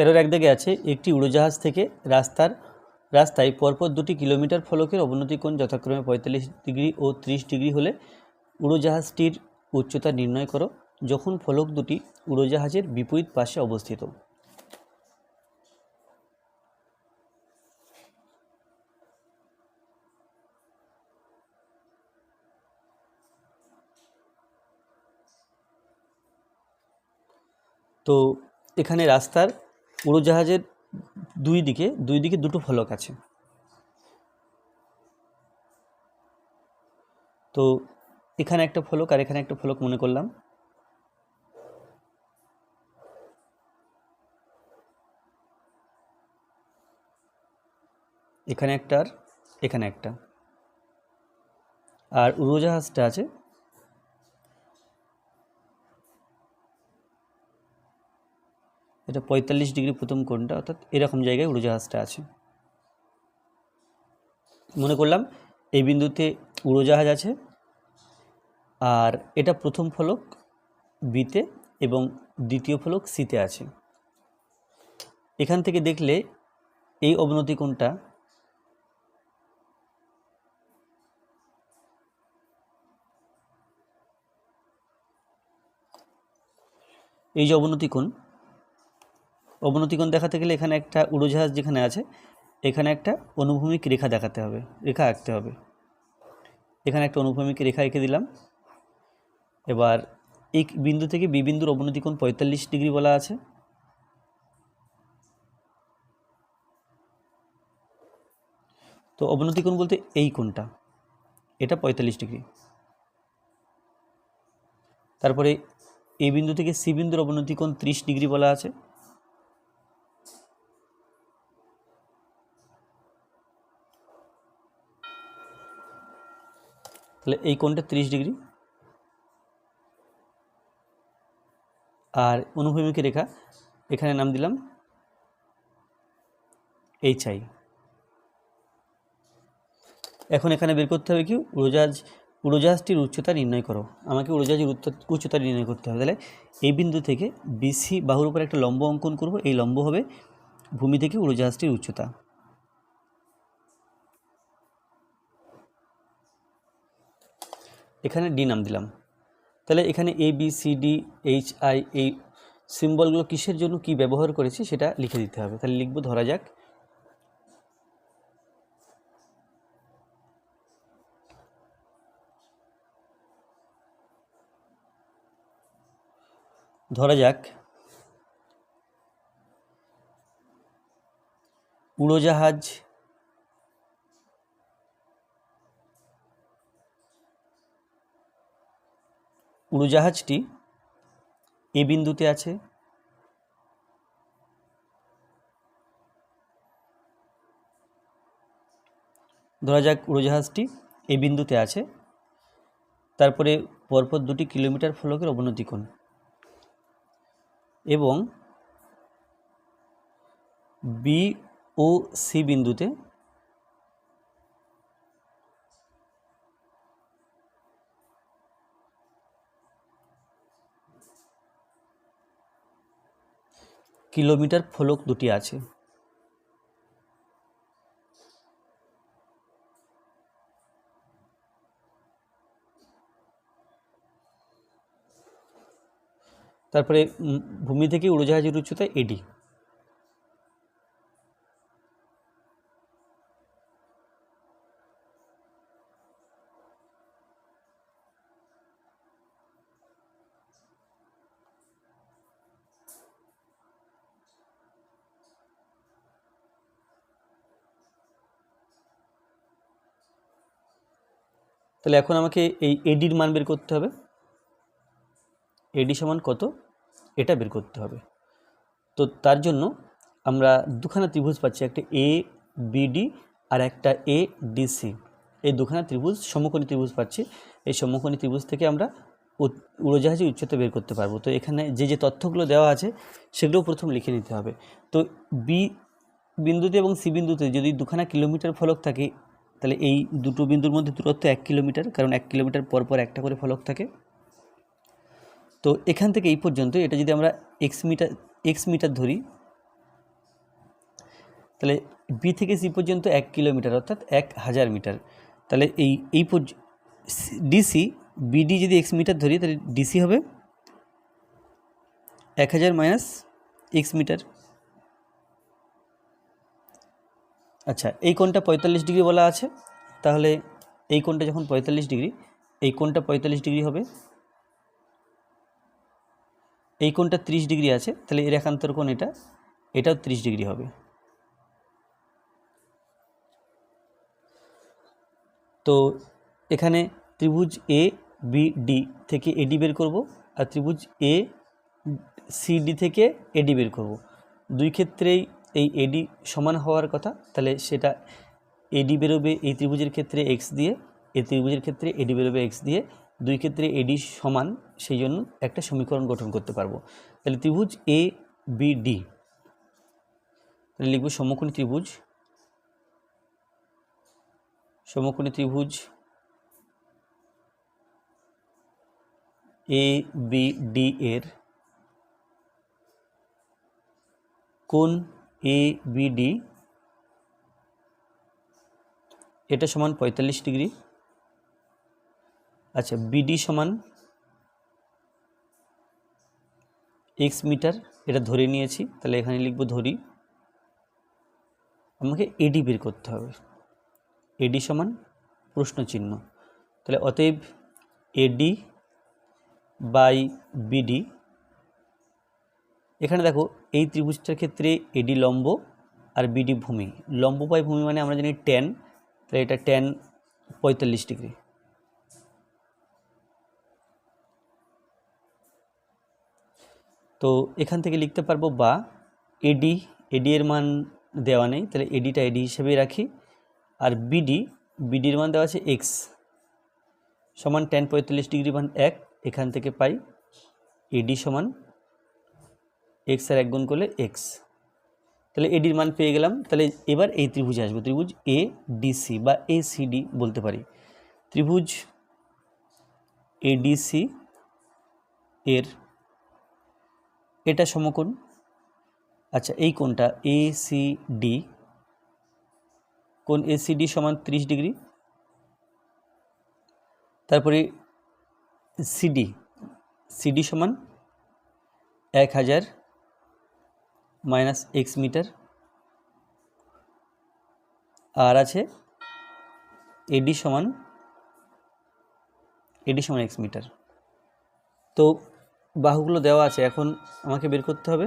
তেরোর এক দাগে আছে একটি উড়োজাহাজ থেকে রাস্তার রাস্তায় পরপর দুটি কিলোমিটার ফলকের অবনতি কোণ যথাক্রমে পঁয়তাল্লিশ ডিগ্রি ও ত্রিশ ডিগ্রি হলে উড়োজাহাজটির উচ্চতা নির্ণয় করো যখন ফলক দুটি উড়োজাহাজের বিপরীত পাশে অবস্থিত। তো এখানে রাস্তার উড়োজাহাজের দুই দিকে দুই দিকে দুটো ফলক আছে। তো এখানে একটা ফলক আর এখানে একটা ফলক মনে করলাম। এখানে একটা আর এখানে একটা। আর উড়োজাহাজটা আছে এটা পঁয়তাল্লিশ ডিগ্রি প্রথম কোণটা, অর্থাৎ এরকম জায়গায় উড়োজাহাজটা আছে। মনে করলাম এই বিন্দুতে উড়োজাহাজ আছে, আর এটা প্রথম ফলক বিতে এবং দ্বিতীয় ফলক সিতে আছে। এখান থেকে দেখলে এই অবনতি কোণটা এই যে অবনতি কোণ অবনতিকোণ দেখাতে গেলে এখানে একটা উড়োজাহাজ যেখানে আছে, এখানে একটা অনুভূমিক রেখা দেখাতে হবে, রেখা আঁকতে হবে। এখানে একটা অনুভূমিক রেখা এঁকে দিলাম। এবার এই বিন্দু থেকে বি বিন্দুর অবনতিকোণ পঁয়তাল্লিশ ডিগ্রি বলা আছে। তো অবনতিকোণ বলতে এই কোণটা, এটা পঁয়তাল্লিশ ডিগ্রি। তারপরে এই বিন্দু থেকে সি বিন্দুর অবনতিকোণ ত্রিশ ডিগ্রি বলা আছে। তাহলে এই কোণটা ত্রিশ ডিগ্রি। আর অনুভূমিক রেখা, এখানে নাম দিলাম এইচ আই এখন এখানে বের করতে হবে কি? উড়োজাহাজ, উড়োজাহাজটির উচ্চতা নির্ণয় করো। আমাকে উড়োজাহাজের উচ্চ- উচ্চতা নির্ণয় করতে হবে। তাহলে এই বিন্দু থেকে বিসি বাহুর উপর একটা লম্ব অঙ্কন করব। এই লম্ব হবে ভূমি থেকে উড়োজাহাজটির উচ্চতা। এখানে ডি নাম দিলাম। তাহলে এখানে A B C D H I এই সিম্বলগুলো কিসের জন্য কি ব্যবহার করেছি সেটা লিখে দিতে হবে। তাহলে লিখব ধরা যাক। ধরা যাক। উড়োজাহাজ উড়োজাহাজটি এ বিন্দুতে আছে। ধরা যাক উড়োজাহাজটি এ বিন্দুতে আছে। তারপরে পরপর দুটি কিলোমিটার ফলকের অবনতি কোণ। এবং বি ও সি বিন্দুতে কিলোমিটার ফলক দুটি আছে। তারপরে ভূমি থেকে উড়োজাহাজের উচ্চতা এডি তাহলে এখন আমাকে এই এডির মান বের করতে হবে। এডি সমান কত? এটা বের করতে হবে। তো তার জন্য আমরা দুখানা ত্রিভুজ পাচ্ছি, একটা এ বিডি আর একটা এ ডিসি এই দুখানা ত্রিভুজ, সমকোণী ত্রিভুজ পাচ্ছি। এই সমকোণী ত্রিভুজ থেকে আমরা উড়োজাহাজের উচ্চতা বের করতে পারব। তো এখানে যে যে তথ্যগুলো দেওয়া আছে সেগুলো প্রথম লিখে নিতে হবে। তো বি বিন্দুতে এবং সি বিন্দুতে যদি দুখানা কিলোমিটার ফলক থাকে তাহলে এই দুটো বিন্দুর মধ্যে দূরত্ব এক কিলোমিটার, কারণ এক কিলোমিটার পর পর একটা করে ফলক থাকে। তো এখান থেকে এই পর্যন্ত এটা যদি আমরা এক্স মিটার এক্স মিটার ধরি, তাহলে বি থেকে সি পর্যন্ত এক কিলোমিটার, অর্থাৎ এক হাজার মিটার। তাহলে এই এই ডিসি বিডি যদি এক্স মিটার ধরি, তাহলে ডিসি হবে এক হাজার মাইনাস এক্স মিটার। আচ্ছা এই কোণটা পঁয়তাল্লিশ ডিগ্রি বলা আছে। তাহলে এই কোণটা যখন পঁয়তাল্লিশ ডিগ্রি, এই কোণটা পঁয়তাল্লিশ ডিগ্রি হবে। এই কোণটা ত্রিশ ডিগ্রি আছে, তাহলে এর একান্তর কোণ এটা, এটাও ত্রিশ ডিগ্রি হবে। তো এখানে ত্রিভুজ এ বি ডি থেকে এডি বের করব, আর ত্রিভুজ এ সিডি থেকে এডি বের করব। দুই ক্ষেত্রেই এই এডি সমান হওয়ার কথা, তাহলে সেটা এডি বেরোবে এই ত্রিভুজের ক্ষেত্রে এক্স দিয়ে, এই ত্রিভুজের ক্ষেত্রে এডি বেরোবে এক্স দিয়ে, দুই ক্ষেত্রে এডি সমান, সেই জন্য একটা সমীকরণ গঠন করতে পারব। তাহলে ত্রিভুজ এ বি ডি তাহলে লিখব সমকোণী ত্রিভুজ সমকোণী ত্রিভুজ এ বি ডি এর কোন এ বি ডি এটা সমান পঁয়তাল্লিশ ডিগ্রি। আচ্ছা বিডি সমান এক্স মিটার, এটা ধরে নিয়েছি, তাহলে এখানে লিখব ধরি। আমাকে এডি বের করতে হবে। এডি সমান প্রশ্ন চিহ্ন। তাহলে অতএব এডি বাই বিডি এখানে দেখো, এই ত্রিভুজটার ক্ষেত্রে এডি লম্ব আর বিডি ভূমি। লম্ব বাই ভূমি মানে আমরা জানি টেন তাহলে এটা টেন পঁয়তাল্লিশ ডিগ্রি। তো এখান থেকে লিখতে পারব বা এডি এডি এর মান দেওয়া নেই, তাহলে এডিটা এডি হিসেবেই রাখি। আর বিডি বিডির মান দেওয়া আছে এক্স সমান টেন পঁয়তাল্লিশ ডিগ্রি মান এক, এখান থেকে পাই এডি সমান এক্স আর এক গুণ করলে এক্স তাহলে এডির মান পেয়ে গেলাম। তাহলে এবার এই ত্রিভুজে আসব। ত্রিভুজ এ ডিসি বা এ সিডি বলতে পারি। ত্রিভুজ এডিসি এর এটা সমকোণ। আচ্ছা এই কোণটা এ সি ডি কোণ এ সি ডি সমান ত্রিশ ডিগ্রি। তারপরে সিডি সিডি সমান এক হাজার মাইনাস এক্স মিটার। আর আছে এডি সমান এডি সমান এক্স মিটার। তো বাহুগুলো দেওয়া আছে, এখন আমাকে বের করতে হবে।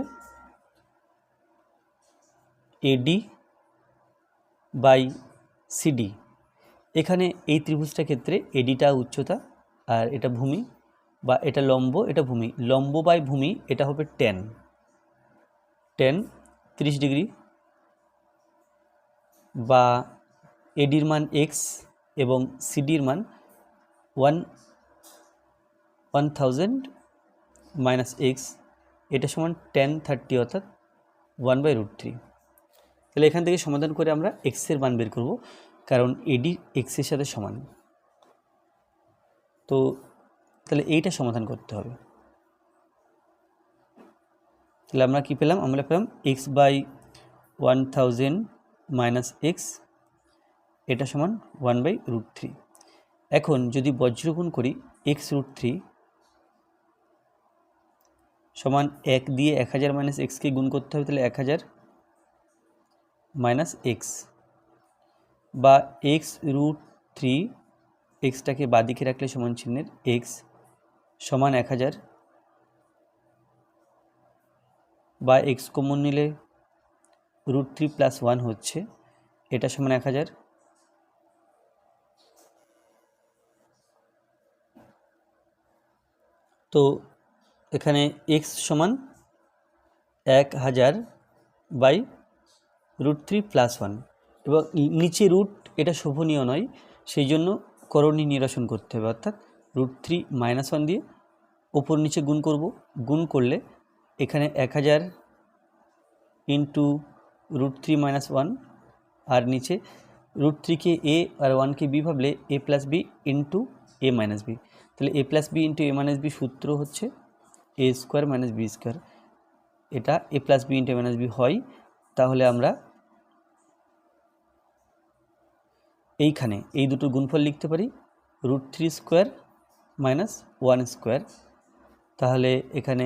এডি বাই সিডি এখানে এই ত্রিভুজটার ক্ষেত্রে এডিটা উচ্চতা আর এটা ভূমি বা এটা লম্ব, এটা ভূমি। লম্ব বাই ভূমি, এটা হবে টেন টেন, তিরিশ ডিগ্রি বা এডির মান এক্স এবং সিডির মান one one thousand minus X, এটা সমান টেন থার্টি অর্থাৎ ওয়ান বাই রুট থ্রি। তাহলে এখান থেকে সমাধান করে আমরা এক্সের মান বের করব, কারণ এডি এক্সের সাথে সমান। তো তাহলে এইটা সমাধান করতে হবে। তাহলে আমরা কী পেলাম? আমরা পেলাম X by one thousand minus X এটা সমান ওয়ান বাই রুট থ্রি এখন যদি বজ্রগুণ করি এক্স রুট থ্রি সমান এক দিয়ে এক হাজার মাইনাস এক্সকে গুণ করতে হবে, তাহলে এক হাজার মাইনাস এক্স বা এক্স রুট থ্রি এক্সটাকে বাদিকে রাখলে সমান চিহ্নের এক্স সমান এক হাজার বা এক্স কমন নিলে রুট থ্রি প্লাস ওয়ান হচ্ছে, এটা সমান এক হাজার। তো এখানে এক্স সমান এক হাজার by root three plus one এবং নিচে রুট এটা শোভনীয় নয়, সেই জন্য করণী নিরসন করতে হবে, অর্থাৎ রুট থ্রি মাইনাস ওয়ান দিয়ে ওপর নিচে গুণ করব। গুণ করলে এখানে এক হাজার into root three minus one আর নিচে রুট থ্রিকে এ আর ওয়ানকে বি ভাবলে A plus B into A minus B তাহলে A plus B into A minus B সূত্র হচ্ছে A square minus B square এটা A plus B into A minus B হয়, তাহলে আমরা এইখানে এই দুটোর গুণফল লিখতে পারি root three square minus one square তাহলে এখানে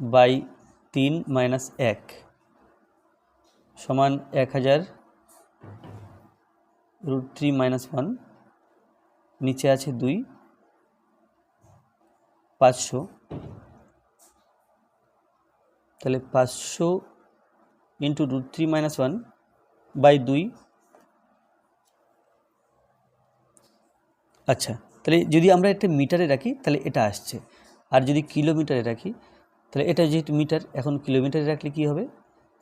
বাই তিন মাইনাস এক সমান এক হাজার রুট থ্রি মাইনাস ওয়ান, নিচে আছে দুই, পাঁচশো। তাহলে পাঁচশো into root three minus one by দুই। আচ্ছা তাহলে যদি আমরা একটা মিটারে রাখি, তাহলে এটা আসছে। আর যদি কিলোমিটারে রাখি তাহলে এটা যেহেতু মিটার, এখন কিলোমিটারে রাখলে কি হবে?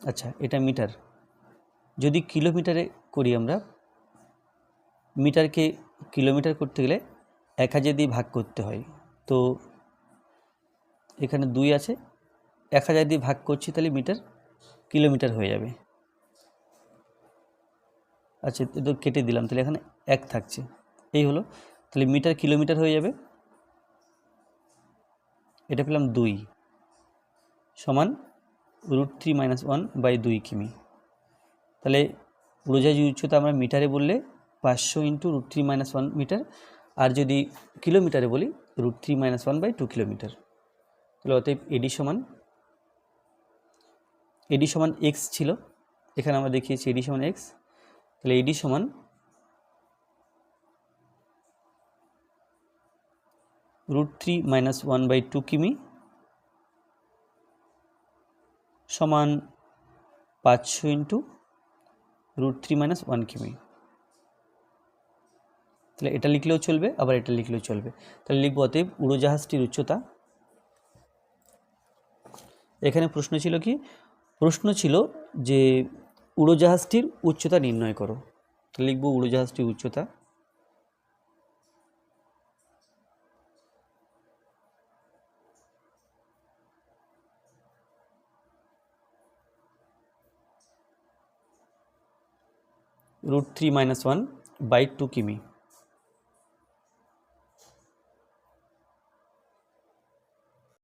আচ্ছা এটা মিটার। যদি কিলোমিটারে করি আমরা, মিটারকে কিলোমিটার করতে গেলে এক হাজার দিয়ে ভাগ করতে হয়। তো এখানে দুই আছে, এক হাজার দিয়ে ভাগ করছি তাহলে মিটার কিলোমিটার হয়ে যাবে। আচ্ছা তো কেটে দিলাম, তাহলে এখানে এক থাকছে। এই হলো, তাহলে মিটার কিলোমিটার হয়ে যাবে। এটা পেলাম দুই। সমান root three minus one by দুই কিমি। তাহলে উড়োজাহাজ উচ্চতা আমরা মিটারে বললে পাঁচশো into root three minus one metre আর যদি কিলোমিটারে বলি root three minus one by two kilometre তাহলে অতএব এডি সমান এডি সমান এক্স ছিল। এখানে আমরা দেখিয়েছি এডি সমান এক্স তাহলে এডি সমান root three minus one by two কিমি। সমান পাঁচশো into root three minus one কিমি তাহলে এটা লিখলেও চলবে, আবার এটা লিখলেও চলবে। তাহলে লিখব অতএব উড়োজাহাজটির উচ্চতা। এখানে প্রশ্ন ছিল কি? প্রশ্ন ছিল যে উড়োজাহাজটির উচ্চতা নির্ণয় করো। তাহলে লিখব উড়োজাহাজটির উচ্চতা। Root three minus one by two কিমি